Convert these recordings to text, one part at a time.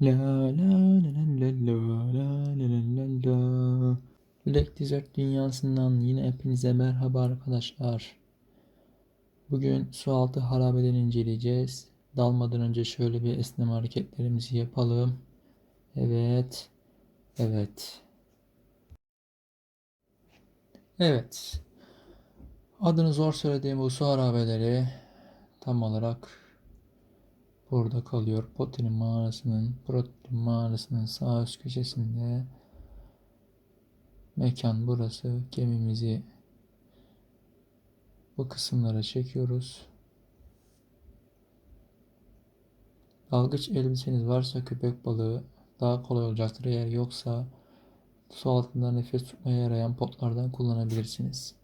La la la la la la la la la la. Black Desert dünyasından yine hepinize merhaba arkadaşlar. Bugün sualtı harabelerini inceleyeceğiz. Dalmadan önce şöyle bir esneme hareketlerimizi yapalım. Evet. Evet. Evet. Adını zor söylediğim bu su harabeleri tam olarak burada kalıyor. Potter'in mağarasının, Potter'in mağarasının sağ üst köşesinde mekan burası. Gemimizi bu kısımlara çekiyoruz. Dalgıç elbiseniz varsa köpek balığı daha kolay olacaktır. Eğer yoksa su altında nefes tutmaya yarayan potlardan kullanabilirsiniz.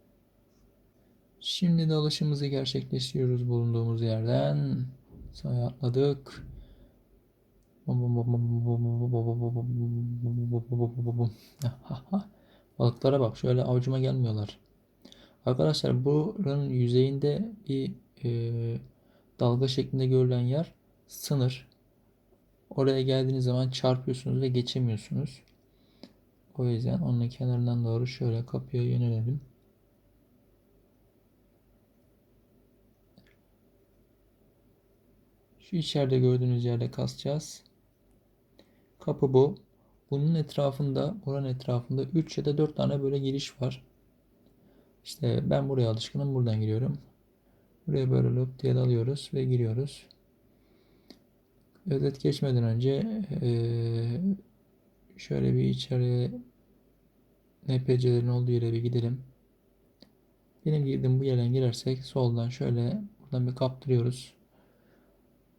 Şimdi dalışımızı gerçekleştiriyoruz bulunduğumuz yerden. Sağa atladık. Balıklara bak şöyle avucuma gelmiyorlar. Arkadaşlar buranın yüzeyinde bir e, dalga şeklinde görülen yer sınır. Oraya geldiğiniz zaman çarpıyorsunuz ve geçemiyorsunuz. O yüzden onun kenarından doğru şöyle kapıya yönelelim. Şu içeride gördüğünüz yerde kasacağız. Kapı bu. Bunun etrafında, buranın etrafında 3 ya da 4 tane böyle giriş var. İşte ben buraya alışkınım. Buradan giriyorum. Buraya böyle loop diye dalıyoruz ve giriyoruz. Özet geçmeden önce şöyle bir içeriye NPC'lerin olduğu yere bir gidelim. Benim girdiğim bu yerden girersek soldan şöyle buradan bir kaptırıyoruz.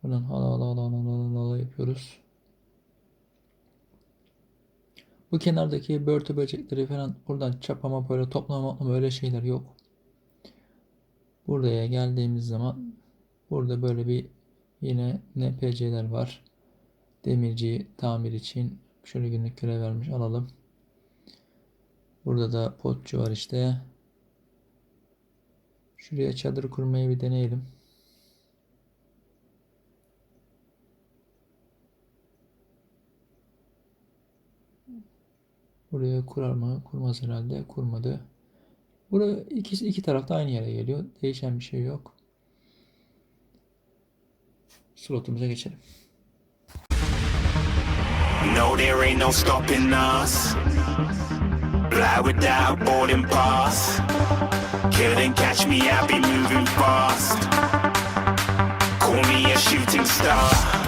Buradan hala hala hala hala hala hala yapıyoruz. Bu kenardaki börtü böcekleri falan buradan çapama böyle toplama toplama öyle şeyler yok. Buraya geldiğimiz zaman burada böyle bir yine NPC'ler var. Demirci tamir için şöyle günlük görev vermiş alalım. Burada da potçu var işte. Şuraya çadır kurmayı bir deneyelim. Buraya kurar mı? Kurmaz herhalde. Kurmadı. Burada ikisi iki tarafta aynı yere geliyor. Değişen bir şey yok. Slotumuza geçelim. No, there ain't no stopping us. Fly without boarding pass. Couldn't catch me, I'll be moving fast. Call me a shooting star.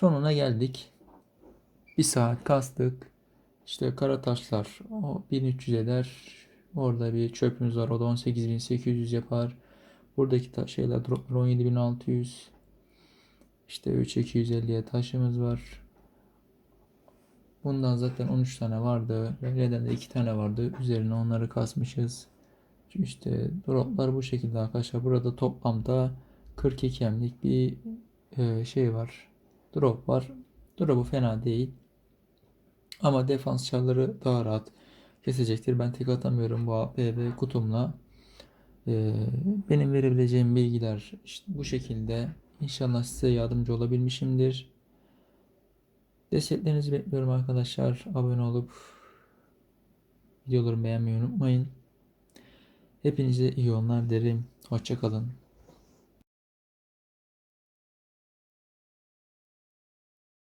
Sonuna geldik. Bir saat kastık. İşte kara taşlar o 1300 eder. Orada bir çöpümüz var. O da 18800 yapar. Buradaki ta- şeyler droplar 17600. İşte 3250'ye taşımız var. Bundan zaten 13 tane vardı. Neden de 2 tane vardı. Üzerine onları kasmışız. İşte droplar bu şekilde arkadaşlar. Burada toplamda 42 emlik bir e, şey var. Drop var. Drop'u fena değil. Ama defans çarları daha rahat kesecektir. Ben tek atamıyorum bu APB kutumla. Ee, benim verebileceğim bilgiler işte bu şekilde. İnşallah size yardımcı olabilmişimdir. Desteklerinizi bekliyorum arkadaşlar. Abone olup videolarımı beğenmeyi unutmayın. Hepinize iyi yollar derim. Hoşçakalın.